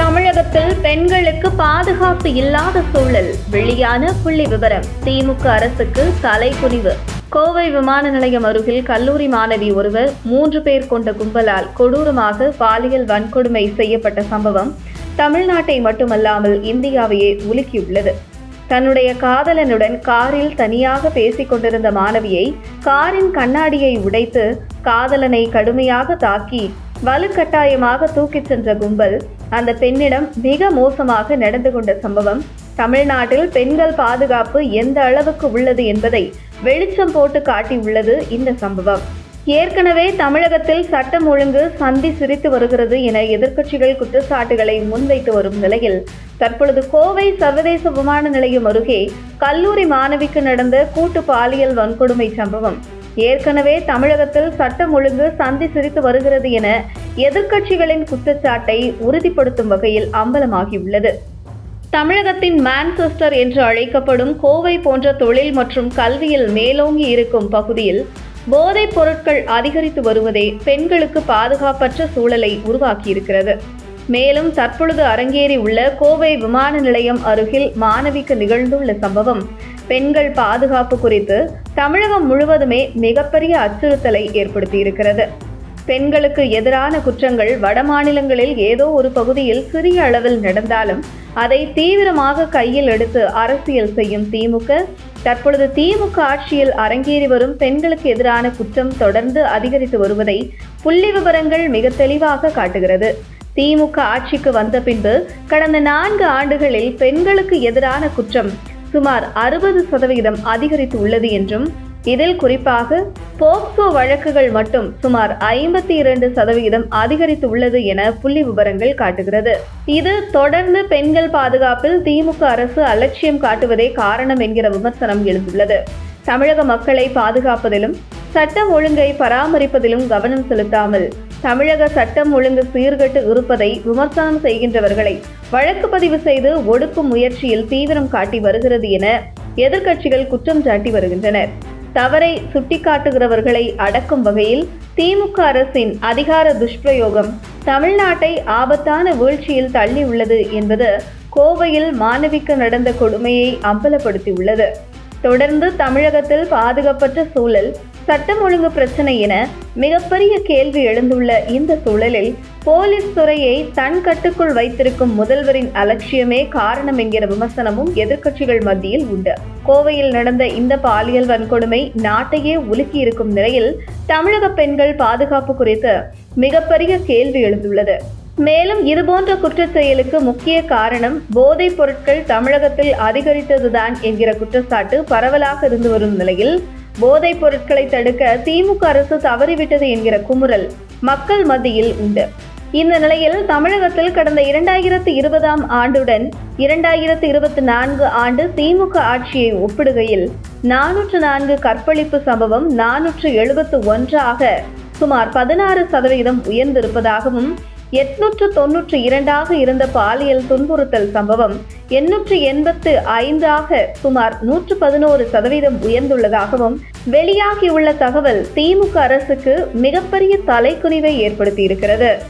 தமிழகத்தில் பெண்களுக்கு பாதுகாப்பு இல்லாத சூழல். வெளியான புள்ளி விவரம். திமுக அரசுக்கு தலைக்குனிவு. கோவை விமான நிலையம் அருகில் கல்லூரி மாணவி ஒருவர் மூன்று பேர் கொண்ட கும்பலால் கொடூரமாக பாலியல் வன்கொடுமை செய்யப்பட்ட சம்பவம் தமிழ்நாட்டை மட்டுமல்லாமல் இந்தியாவையே உலுக்கியுள்ளது. தன்னுடைய காதலனுடன் காரில் தனியாக பேசிக் கொண்டிருந்த மாணவியை காரின் கண்ணாடியை உடைத்து காதலனை கடுமையாக தாக்கி வலுக்கட்டாயமாக தூக்கிச் சென்ற கும்பல் அந்த பெண்ணிடம் மிக மோசமாக நடந்து கொண்ட சம்பவம். தமிழ்நாட்டில் பெண்கள் பாதுகாப்பு எந்த அளவுக்கு உள்ளது என்பதை வெளிச்சம் போட்டு காட்டியுள்ளது இந்த சம்பவம். ஏற்கனவே தமிழகத்தில் சட்டம் ஒழுங்கு சந்தி சிரித்து வருகிறது என எதிர்க்கட்சிகள் குற்றச்சாட்டுகளை முன்வைத்து வரும் நிலையில் தற்பொழுது கோவை சர்வதேச விமான நிலையம் அருகே கல்லூரி மாணவிக்கு நடந்த கூட்டு பாலியல் வன்கொடுமை சம்பவம். ஏற்கனவே தமிழகத்தில் சட்டம் ஒழுங்கு சந்தி சிரித்து வருகிறது என எதிர்க்கட்சிகளின் குற்றச்சாட்டை உறுதிப்படுத்தும் வகையில் அம்பலமாகியுள்ளது. தமிழகத்தின் மான்செஸ்டர் என்று அழைக்கப்படும் கோவை போன்ற தொழில் மற்றும் கல்வியில் மேலோங்கி இருக்கும் பகுதியில் போதைப் பொருட்கள் அதிகரித்து வருவதே பெண்களுக்கு பாதுகாப்பற்ற சூழலை உருவாக்கியிருக்கிறது. மேலும் தற்பொழுது அரங்கேறி உள்ள கோவை விமான நிலையம் அருகில் மாணவிக்கு நிகழ்ந்துள்ள சம்பவம். பெண்கள் பாதுகாப்பு குறித்து தமிழகம் முழுவதுமே மிகப்பெரிய அச்சுறுத்தலை ஏற்படுத்தியிருக்கிறது. பெண்களுக்கு எதிரான குற்றங்கள் வடமாநிலங்களில் ஏதோ ஒரு பகுதியில் சிறிய அளவில் நடந்தாலும் அதை தீவிரமாக கையில் எடுத்து அரசியல் செய்யும் திமுக தற்பொழுது திமுக ஆட்சியில் அரங்கேறி வரும் பெண்களுக்கு எதிரான குற்றம் தொடர்ந்து அதிகரித்து வருவதை புள்ளி விவரங்கள் மிக தெளிவாக காட்டுகிறது. திமுக ஆட்சிக்கு வந்த பின்பு கடந்த நான்கு ஆண்டுகளில் பெண்களுக்கு எதிரான குற்றம் சுமார் அறுபது சதவிகிதம் அதிகரித்து உள்ளது என்றும் இதில் குறிப்பாக போக்சோ வழக்குகள் மட்டும் சுமார் ஐம்பத்தி இரண்டு சதவிகிதம் அதிகரித்து உள்ளது என புள்ளி விவரங்கள் காட்டுகிறது. இது தொடர்ந்து பெண்கள் பாதுகாப்பில் திமுக அரசு அலட்சியம் காட்டுவதே காரணம் என்கிற விமர்சனம் எழுந்துள்ளது. தமிழக மக்களை பாதுகாப்பதிலும் சட்டம் ஒழுங்கை பராமரிப்பதிலும் கவனம் செலுத்தாமல் தமிழக சட்டம் ஒழுங்கு சீர்கெட்டு இருப்பதை விமர்சனம் செய்கின்றவர்களை வழக்கு பதிவு செய்து ஒடுக்கும் முயற்சியில் தீவிரம் காட்டி வருகிறது என எதிர்க்கட்சிகள் குற்றம் சாட்டி வருகின்றனர். தவறை சுட்டிக்காட்டுகிறவர்களை அடக்கும் வகையில் திமுக அரசின் அதிகார துஷ்பிரயோகம் தமிழ்நாட்டை ஆபத்தான வீழ்ச்சியில் தள்ளியுள்ளது என்பது கோவையில் மாணவிக்கு நடந்த கொடுமையை அம்பலப்படுத்தியுள்ளது. தொடர்ந்து தமிழகத்தில் பாதுகாப்பற்ற சூழல் சட்டம் ஒழுங்கு பிரச்சனை என மிகப்பெரிய கேள்வி எழுந்துள்ள இந்த சூழலில் போலீஸ் துறையை தன் கட்டுக்குள் வைத்திருக்கும் முதல்வரின் அலட்சியமே காரணம் என்கிற விமர்சனமும் எதிர்க்கட்சிகள் மத்தியில் உண்டு. கோவையில் நடந்த இந்த பாலியல் வன்கொடுமை நாட்டையே உலுக்கி இருக்கும் நிலையில் தமிழக பெண்கள் பாதுகாப்பு குறித்து மிகப்பெரிய கேள்வி எழுந்துள்ளது. மேலும் இதுபோன்ற குற்ற செயலுக்கு முக்கிய காரணம் போதைப் பொருட்கள் தமிழகத்தில் அதிகரித்ததுதான் என்கிற குற்றச்சாட்டு பரவலாக இருந்து வரும் நிலையில் போதைப் பொருட்களை தடுக்க திமுக அரசு தவறிவிட்டது என்கிற குமுறல் மக்கள் மத்தியில் உண்டு. இந்த நிலையில் தமிழகத்தில் கடந்த இரண்டாயிரத்து இருபதாம் ஆண்டுடன் இரண்டாயிரத்து இருபத்தி நான்கு ஆண்டு திமுக ஆட்சியை ஒப்பிடுகையில் நானூற்று நான்கு கற்பழிப்பு சம்பவம் நானூற்று எழுபத்து ஒன்றாக சுமார் பதினாறு சதவீதம் உயர்ந்திருப்பதாகவும் எட்நூற்று தொன்னூற்று இரண்டாக இருந்த பாலியல் துன்புறுத்தல் சம்பவம் எண்ணூற்று எண்பத்து ஐந்தாக சுமார் நூற்று பதினோரு சதவீதம் உயர்ந்துள்ளதாகவும் வெளியாகியுள்ள தகவல் திமுக அரசுக்கு மிகப்பெரிய தலைக்குனிவை ஏற்படுத்தியிருக்கிறது.